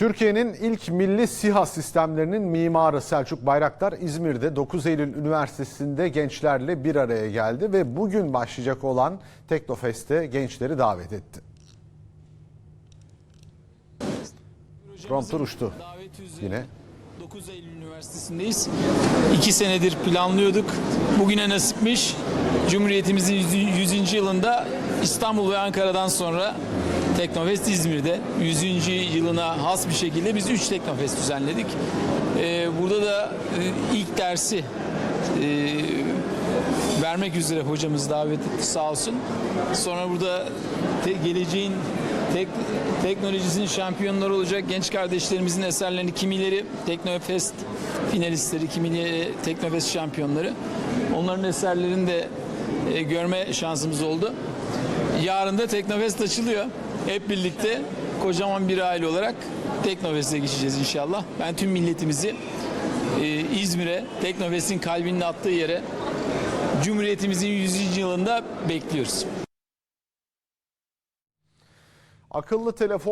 Türkiye'nin ilk milli SİHA sistemlerinin mimarı Selçuk Bayraktar İzmir'de 9 Eylül Üniversitesi'nde gençlerle bir araya geldi ve bugün başlayacak olan Teknofest'e gençleri davet etti. Prompter uçtu yine. 9 Eylül Üniversitesi'ndeyiz. İki senedir planlıyorduk. Bugüne nasipmiş. Cumhuriyetimizin 100. yılında İstanbul ve Ankara'dan sonra Teknofest İzmir'de 100. yılına has bir şekilde biz 3 Teknofest düzenledik. Ee, burada da e, ilk dersi e, vermek üzere hocamız davet etti sağ olsun. Sonra burada geleceğin tek, teknolojisinin şampiyonları olacak genç kardeşlerimizin eserlerini kimileri Teknofest finalistleri, kimileri Teknofest şampiyonları. Onların eserlerini de e, görme şansımız oldu. Yarın da Teknofest açılıyor. Hep birlikte kocaman bir aile olarak Teknofest'e geçeceğiz inşallah. Ben tüm milletimizi e, İzmir'e, Teknofest'in kalbinin attığı yere Cumhuriyetimizin 100. yılında bekliyoruz. Akıllı telefon